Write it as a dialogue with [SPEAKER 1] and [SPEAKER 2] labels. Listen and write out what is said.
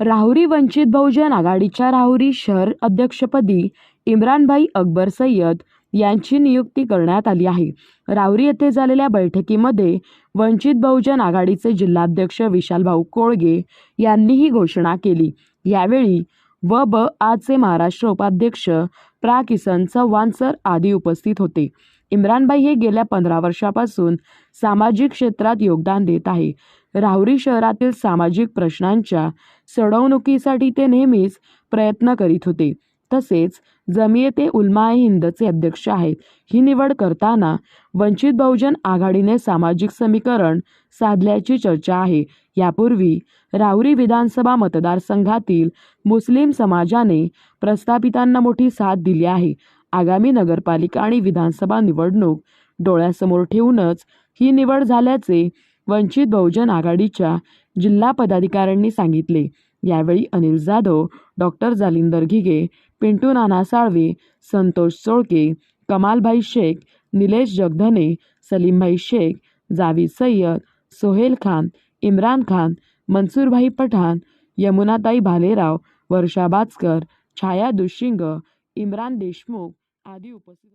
[SPEAKER 1] राहुरी वंचित बहुजन आघाडीच्या राहुरी शहर अध्यक्षपदी इम्रानभाई अकबर सय्यद यांची नियुक्ती करण्यात आली आहे. राहुरी येथे झालेल्या बैठकीमध्ये वंचित बहुजन आघाडीचे जिल्हाध्यक्ष विशालभाऊ कोळगे यांनी ही घोषणा केली. यावेळी व ब आचे महाराष्ट्र उपाध्यक्ष प्रा. किसन चव्हाण सर आदी उपस्थित होते. इम्रानबाई हे गेल्या पंधरा वर्षापासून सामाजिक क्षेत्रात योगदान देत आहे. राहुरी शहरातील सामाजिक प्रश्नांच्या सोडवणुकीसाठी ते नेहमीच प्रयत्न करीत होते. तसेच जमियते उलमा हिंदचे अध्यक्ष आहेत. ही निवड करताना वंचित बहुजन आघाडीने सामाजिक समीकरण साधल्याची चर्चा आहे. यापूर्वी राहुरी विधानसभा मतदारसंघातील मुस्लिम समाजाने प्रस्थापितांना मोठी साथ दिली आहे. आगामी नगरपालिका आणि विधानसभा निवडणूक डोळ्यासमोर ठेवूनच ही निवड झाल्याचे वंचित बहुजन आघाडीच्या जिल्हा पदाधिकाऱ्यांनी सांगितले. यावेळी अनिल जाधव डॉक्टर जालिंदर घिगे पिंटू नाना साळवे संतोष सोळके कमालभाई शेख निलेश जगधने सलीमभाई शेख जावीद सय्यद सोहेल खान इम्रान खान मनसूरभाई पठाण यमुनाताई भालेराव वर्षा बाचकर छाया दुशिंग इम्रान देशमुख आदी उपस्थित